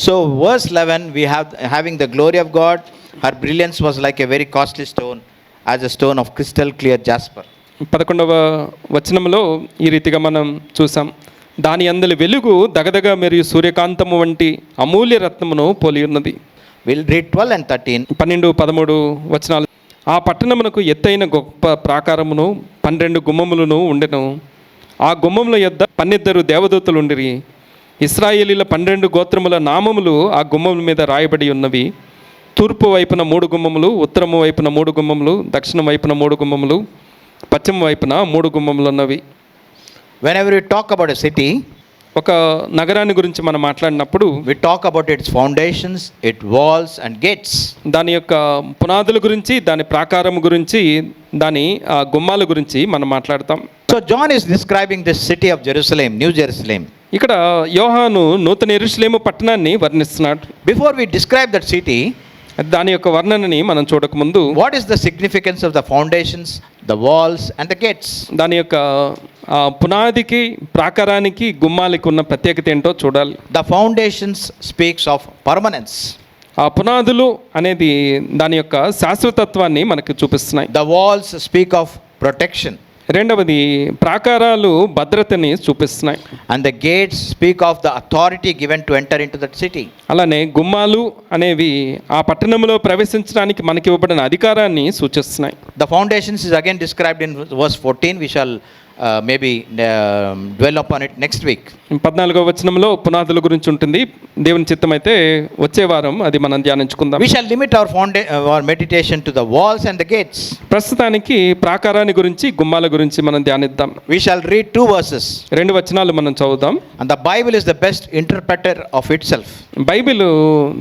So, verse 11, we have having the glory of God. Her brilliance was like a very costly stone, as a stone of crystal clear jasper. పదకొండవ వచనంలో ఈ రీతిగా మనం చూసాం దాని అందలి వెలుగు దగదగ మరియు సూర్యకాంతము వంటి అమూల్య రత్నమును పోలి ఉన్నది We'll read 12 and 13. పన్నెండు పదమూడు వచనాలు ఆ పట్టణమునకు ఎత్తైన గొప్ప ప్రాకారమును పన్నెండు గుమ్మములను ఉండెను ఆ గుమ్మముల యొద్ద పన్నిద్దరు దేవదూతలు ఉండిరి ఇస్రాయేలీల పన్నెండు గోత్రముల నామములు ఆ గుమ్మముల మీద రాయబడి ఉన్నవి తూర్పు వైపున మూడు గుమ్మములు ఉత్తరము వైపున మూడు గుమ్మములు దక్షిణం వైపున మూడు గుమ్మములు పశ్చిమ వైపున మూడు గుమ్మములు ఉన్నవి Whenever we talk about a city, ఒక నగరాన్ని గురించి మనం మాట్లాడినప్పుడు we talk about its foundations, its walls, and gates. దాని యొక్క పునాదుల గురించి దాని ప్రాకారం గురించి దాని ఆ, గుమ్మాల గురించి మనం మాట్లాడతాం So, John is describing this city of Jerusalem, New Jerusalem. ఇక్కడ యోహాను నూతన ఎరుసలేము పట్టణాన్ని వర్ణిస్తున్నాడు. Before we describe that city దాని యొక్క వర్ణనని మనం చూడకముందు what is the significance of the foundations the walls and the gates దాని యొక్క పునాదికి ప్రాకారానికి గుమ్మాలకు ఉన్న ప్రత్యేకత ఏంటో చూడాలి. The foundations speaks of permanence ఆ పునాదులు అనేది దాని యొక్క శాశ్వతత్వాన్ని మనకు చూపిస్తున్నాయి. The walls speak of protection రెండవది ప్రాకారాలు భద్రతని చూపిస్తున్నాయి. And the gates speak of the authority given to enter into that city అలానే గుమ్మాలు అనేవి ఆ పట్టణంలో ప్రవేశించడానికి మనకి ఇవ్వబడిన అధికారాన్ని సూచిస్తున్నాయి. The foundations is again described in verse fourteen we shall maybe develop on it next week పద్నాలుగో వచనంలో పునాదుల గురించి ఉంటుంది. దేవుని చిత్తం అయితే వచ్చే వారం అది మనం ధ్యానించుకుందాం. We shall limit our found our meditation to the walls and the ప్రస్తుతానికి ప్రాకారాన్ని గురించి గుమ్మాల గురించి మనం ధ్యానిద్దాం. We shall read two verses రెండు వచనాలు మనం చదువుదాం. The Bible is the best interpreter of itself Bible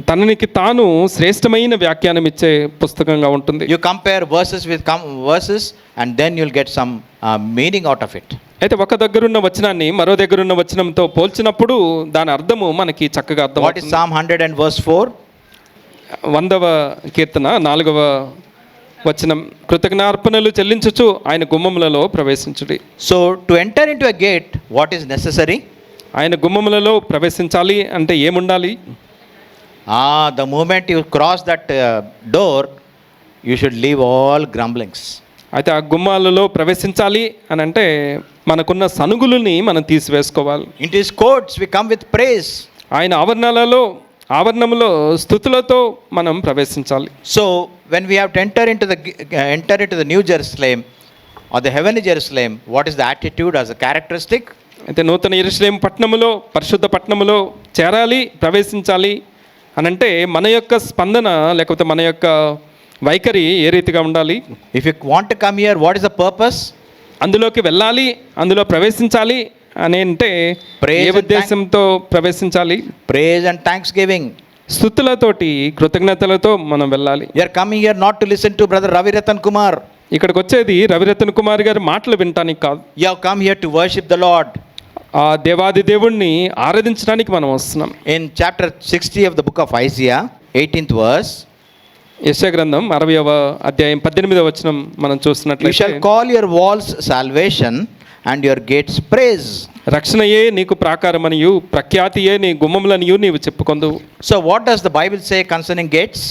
తననికి తాను శ్రేష్టమైన వ్యాఖ్యానం ఇచ్చే పుస్తకంగా ఉంటుంది. You compare verses with come verses and then you'll get some meaning out of it అయితే ఒక దగ్గర ఉన్న వచనాన్ని మరో దగ్గర ఉన్న వచనంతో పోల్చినప్పుడు దాని అర్థము మనకి చక్కగా అర్థం what is psalm hundred and verse four వందవ కీర్తన నాలుగవ వచనం. కృతజ్ఞార్పణలు చెల్లించుచు ఆయన గుమ్మములలో ప్రవేశించుడి. So to enter into gate what is necessary ఆయన గుమ్మములలో ప్రవేశించాలి అంటే ఏముండాలి? The moment you cross that door you should leave all grumblings అయితే ఆ గుమ్మాలలో ప్రవేశించాలి అని అంటే మనకున్న సనుగులని మనం తీసివేసుకోవాలి. It is quotes we come with praise ఆయన ఆవరణాలలో ఆవరణంలో స్థుతులతో మనం ప్రవేశించాలి. So when we have to enter into the enter into the new Jerusalem or the heaven Jerusalem what is the attitude as a characteristic అయితే నూతన ఎరుసలేం పట్టణంలో పరిశుద్ధ పట్టణంలో చేరాలి ప్రవేశించాలి అనంటే మన యొక్క స్పందన లేకపోతే మన యొక్క వైఖరి ఏ రీతిగా ఉండాలి? If you want come here what is the purpose అందులోకి వెళ్ళాలి అందులో ప్రవేశించాలి అని అంటే ప్రే ఉద్దేశంతో ప్రవేశించాలి? ప్రేజ్ అండ్ థ్యాంక్స్ గివింగ్ స్థుతులతోటి కృతజ్ఞతలతో మనం వెళ్ళాలి. You're coming you're not to listen to brother Raviratan Kumar ఇక్కడికి వచ్చేది రవి కుమార్ గారు మాటలు వినటానికి కాదు. You come here to worship the lord ఆ దేవాది దేవుణ్ణి ఆరాధించడానికి మనం వస్తున్నాం. In chapter sixty of the book of Isaiah eighteenth verse యశ గ్రంథం అరవయవ అధ్యాయం పద్దెనిమిదవ వచనం మనం చూసినట్లయితే shall call your walls salvation and your gates praise. రక్షణయే నీకు ప్రాకారమనియు ప్రఖ్యాతియే నీ గుమ్మములనియు నీవు చెప్పుకొందు So, what does the Bible say concerning gates?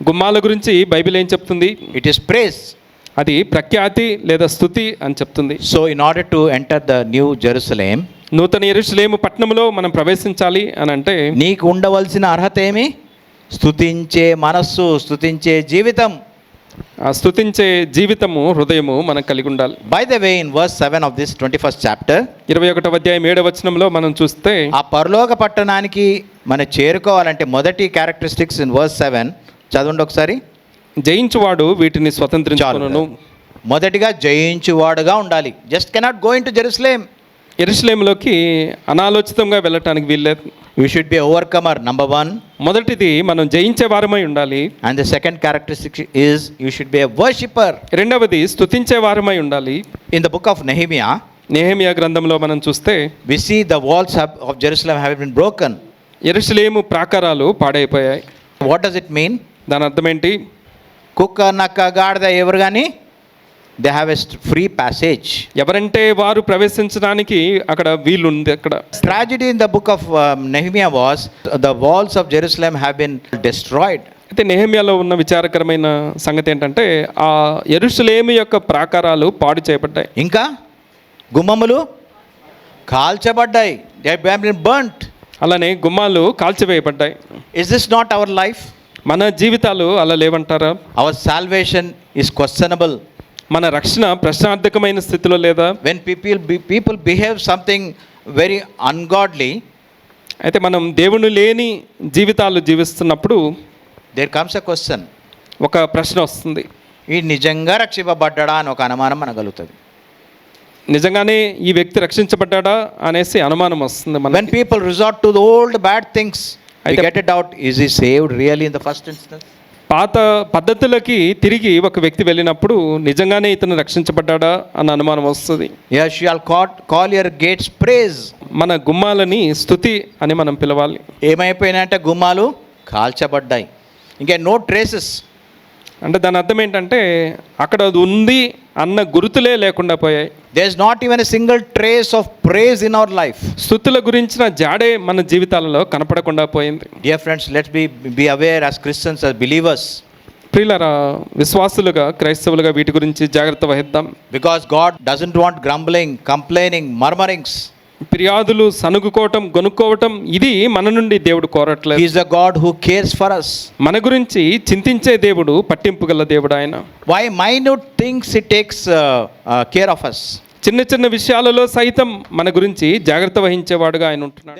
Gummala గురించి బైబిల్ ఏం చెప్తుంది It is praise. అది ప్రఖ్యాతి లేదా స్థుతి అని చెప్తుంది So, in order to enter the New Jerusalem, నూతన ఎరుషలేము పట్టణంలో మనం ప్రవేశించాలి అని అంటే నీకు ఉండవలసిన అర్హత ఏమి స్తుతించే మనస్సు స్తుతించే జీవితం. స్థుతించే జీవితము హృదయము మనం కలిగి ఉండాలి. By the way in verse seven of this twenty first chapter ఇరవై ఒకటవ అధ్యాయం ఏడవ వచనంలో మనం చూస్తే ఆ పరలోక పట్టణానికి మనం చేరుకోవాలంటే మొదటి క్యారెక్టరిస్టిక్స్ ఇన్ వర్స్ సెవెన్ చదవండి ఒకసారి. జయించువాడు వీటిని స్వతంత్రించుకును మొదటిగా జయించువాడుగా ఉండాలి. Just cannot go into Jerusalem ఎరుసలేములోకి అనాలోచితంగా వెళ్ళటానికి వీల్లేదు. You should be overcomer number one మొదటిది మనం జయించే వారమై ఉండాలి. And the second characteristic is you should be a worshipper రెండవది స్తుతించే వారమై ఉండాలి. In the book of Nehemiah Nehemiah గ్రంథంలో మనం చూస్తే we see the walls of Jerusalem have been broken Jerusalem ప్రాకారాలు పాడైపోయాయి. వాట్ డస్ ఇట్ మీన్ దాని అర్థం ఏంటి? కుక్క నక్క గాడిద ఎవరు కానీ they have a st- free passage. ఎవరంటే వారు ప్రవేశించడానికి అక్కడ వీలుంది అక్కడ. Tragedy in the book of um, Nehemiah was the walls of Jerusalem have been destroyed. అయితే నెహమ్యాలో ఉన్న విచారకరమైన సంగతి ఏంటంటే ఆ ఎరుషులేమి యొక్క ప్రాకారాలు పాడు చేయబడ్డాయి. ఇంకా? గుమ్మములు కాల్చబడ్డాయి. దే బీన్ బర్న్ట్ అలానే గుమ్మాలు కాల్చివేయబడ్డాయి. Is this not our life మన జీవితాలు అలా లేవంటారా? అవర్ సాల్వేషన్ ఇస్ క్వశ్చనబుల్ మన రక్షణ ప్రశ్నార్థకమైన స్థితిలో లేదా? When people people behave something very ungodly అయితే మనం దేవుని లేని జీవితాలు జీవిస్తున్నప్పుడు దేర్ కమ్స్ ఎ క్వశ్చన్ ఒక ప్రశ్న వస్తుంది. ఈ నిజంగా రక్షింపబడ్డా అని ఒక అనుమానం మనకు కలుగుతుంది నిజంగానే ఈ వ్యక్తి రక్షించబడ్డాడా అనేసి అనుమానం వస్తుంది మన when people resort to the old bad things I get it out is he saved real in the first instance పాత పద్ధతులకి తిరిగి ఒక వ్యక్తి వెళ్ళినప్పుడు నిజంగానే ఇతను రక్షించబడ్డాడా అన్న అనుమానం వస్తుంది. You caught call your gates praise మన గుమ్మాలని స్థుతి అని మనం పిలవాలి. ఏమైపోయినాయంటే గుమ్మాలు కాల్చబడ్డాయి. ఇంకా నో ట్రేసెస్ అంటే దాని అర్థం ఏంటంటే అక్కడ అది ఉంది అన్న గుర్తులే లేకుండా పోయాయి. There is not even a single trace of praise in our life స్థుతుల గురించిన జాడే మన జీవితాలలో కనపడకుండా పోయింది. Dear friends let's be be aware as Christians as believers ప్రియులరా విశ్వాసులుగా క్రైస్తవులుగా వీటి గురించి జాగ్రత్త వహిద్దాం. Because God doesn't want grumbling complaining murmurings ఫిర్యాదులు సనుగుకోవటం గొనుక్కోవటం ఇది మన నుండి దేవుడు కోరట్లేదు. He is the God who cares for us మన గురించి చింతించే దేవుడు పట్టింపు గల దేవుడు ఆయన. Why minute things it takes care of us చిన్న చిన్న విషయాలలో సైతం మన గురించి జాగ్రత్త వహించేవాడుగా ఆయన ఉంటున్నాడు.